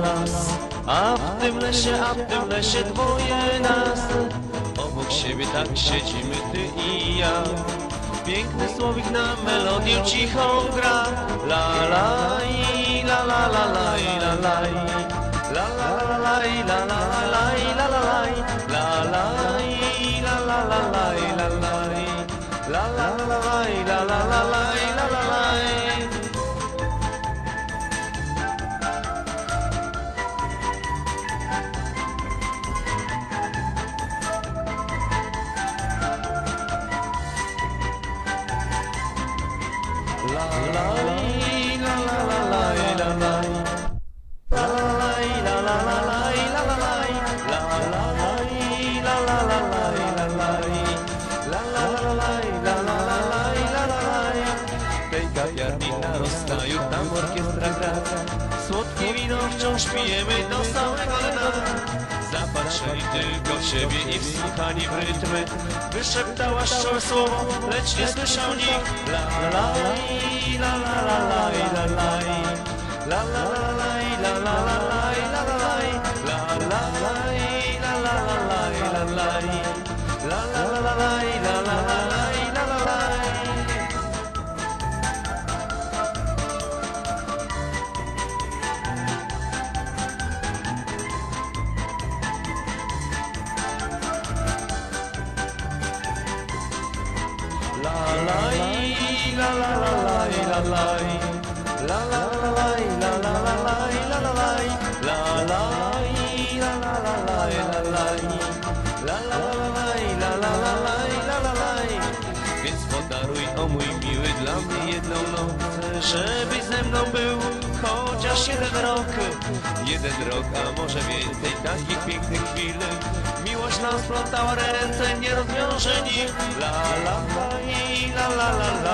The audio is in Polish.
las A w tym lesie, a w tym lesie dwoje nas Obok siebie tak siedzimy ty i ja Piękny słowik na melodię cichą gra La la i la la la la i la la La la la i la la la i la la la La la i la la la la i La la la la la i la la la la i la la la rozstaju tam orkiestra gra Słodkie wino wciąż pijemy do samego dna Zapatrzeni tylko w siebie i wsłuchani w rytmy Wyszeptała szczere słowo, lecz nie słyszał nikt La la la la la la la la La la la la la la la la la la la La la la la la la la la la la la la Więc podaruj o mój miły dla mnie jedną noc Żebyś ze mną był chociaż jeden rok Jeden rok, a może więcej takich pięknych chwil Miłość nam splątała ręce, nie rozwiąże nikt La la la